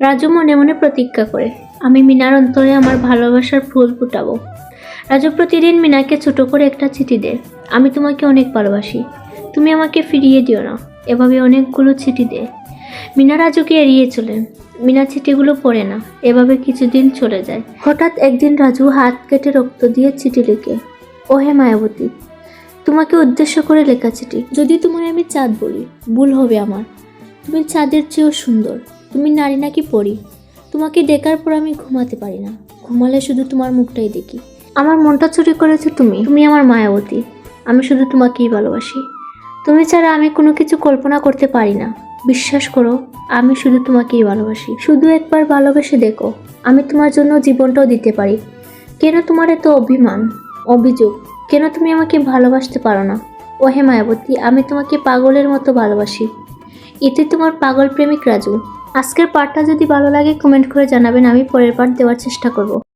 রাজু মনে মনে প্রতিজ্ঞা করে, আমি মিনার অন্তরে আমার ভালোবাসার ফুল ফুটাবো। রাজু প্রতিদিন মিনাকে ছোট করে একটা চিঠি দেয় আমি তোমাকে অনেক ভালোবাসি, তুমি আমাকে ফিরিয়ে দিও না, এভাবে অনেকগুলো চিঠি দেয় মিনা রাজুকে এড়িয়ে চলেন মিনা চিঠিগুলো পড়ে না, এভাবে কিছুদিন চলে যায়। হঠাৎ একদিন রাজু হাত কেটে রক্ত দিয়ে চিঠি লিখে, ও হে মায়াবতী, তোমাকে উদ্দেশ্য করে লেখা চিঠি। যদি তোমায় আমি চাঁদ বলি, ভুল হবে আমার। তুমি চাঁদের চেয়েও সুন্দর। তুমি নারী নাকি পড়ি তোমাকে দেখার পর আমি ঘুমাতে পারি না। ঘুমালে শুধু তোমার মুখটাই দেখি। আমার মনটা চুরি করেছ তুমি। তুমি আমার মায়াবতী। আমি শুধু তোমাকেই ভালোবাসি। তুমি ছাড়া আমি কোনো কিছু কল্পনা করতে পারি না। বিশ্বাস করো আমি শুধু তোমাকেই ভালোবাসি। শুধু একবার ভালোবেসে দেখো আমি তোমার জন্য জীবনটাও দিতে পারি। কেন তোমার এত অভিমান অভিযোগ? কেন তুমি আমাকে ভালোবাসতে পারো না? ও হে মায়াবতী আমি তোমাকে পাগলের মতো ভালোবাসি। এতে তোমার পাগল প্রেমিক রাজু। আজকের পার্টটা যদি ভালো লাগে কমেন্ট করে জানাবেন। আমি পরের পার্ট দেওয়ার চেষ্টা করব।